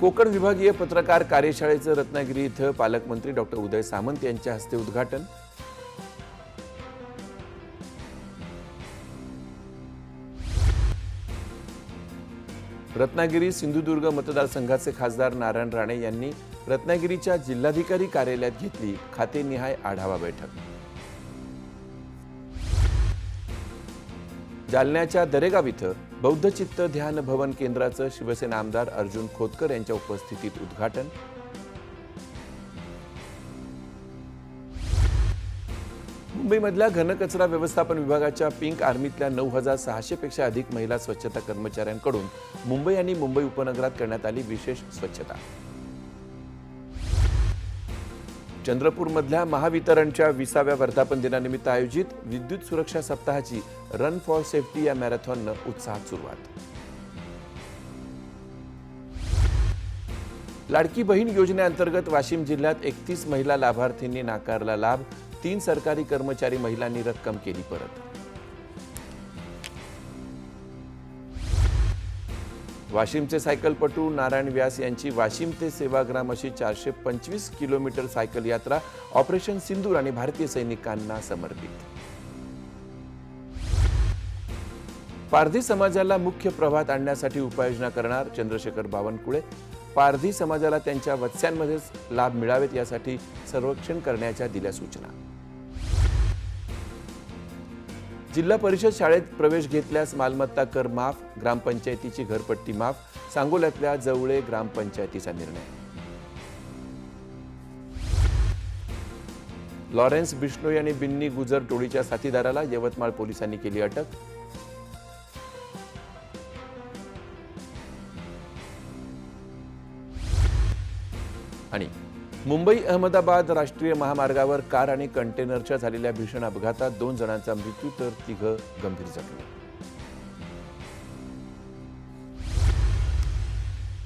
कोकण विभागीय पत्रकार कार्यशाळेचं रत्नागिरी इथं पालकमंत्री डॉक्टर उदय सामंत यांच्या हस्ते उद्घाटन. रत्नागिरी सिंधुदुर्ग मतदारसंघाचे खासदार नारायण राणे यांनी रत्नागिरीच्या जिल्हाधिकारी कार्यालयात घेतली खातेनिहाय आढावा बैठक. जालन्याच्या दरेगाव इथं बौद्ध चित्त ध्यान भवन केंद्राचं शिवसेना आमदार अर्जुन खोतकर यांच्या उपस्थितीत उद्घाटन. मुंबईमधल्या घनकचरा व्यवस्थापन विभागाच्या पिंक आर्मीतल्या नऊ हजार सहाशेपेक्षा अधिक महिला स्वच्छता कर्मचाऱ्यांकडून मुंबई आणि मुंबई उपनगरात करण्यात आली विशेष स्वच्छता. चंद्रपूरमधल्या महावितरणच्या विसाव्या वर्धापन दिनानिमित्त आयोजित विद्युत सुरक्षा सप्ताहाची रन फॉर सेफ्टी या मॅरेथॉननं उत्साहात सुरुवात. लाडकी बहीण योजनेअंतर्गत वाशिम जिल्ह्यात एकतीस महिला लाभार्थींनी नाकारला लाभ. तीन सरकारी कर्मचारी महिलांनी रक्कम केली परत. वाशिमचे सायकलपटू नारायण व्यास यांची वाशिम ते सेवाग्राम अशी चारशे पंचवीस किलोमीटर सायकल यात्रा ऑपरेशन सिंदूर आणि भारतीय सैनिकांना समर्पित. पारधी समाजाला मुख्य प्रवाहात आणण्यासाठी उपाययोजना करणार चंद्रशेखर बावनकुळे. पारधी समाजाला त्यांच्या वत्स्यांमध्येच लाभ मिळावेत यासाठी सर्वेक्षण करण्याच्या दिल्या सूचना. जिल्हा परिषद शाळेत प्रवेश घेतल्यास मालमत्ता कर माफ ग्रामपंचायतीची घरपट्टी माफ सांगोल्यातल्या जवळे ग्रामपंचायतीचा निर्णय. लॉरेन्स बिष्णोई आणि बिन्नी गुजर टोळीच्या साथीदाराला यवतमाळ पोलिसांनी केली अटक. आणि मुंबई अहमदाबाद राष्ट्रीय महामार्गावर कार आणि कंटेनरच्या झालेल्या भीषण अपघातात दोन जणांचा मृत्यू तर तिघं गंभीर जखमी.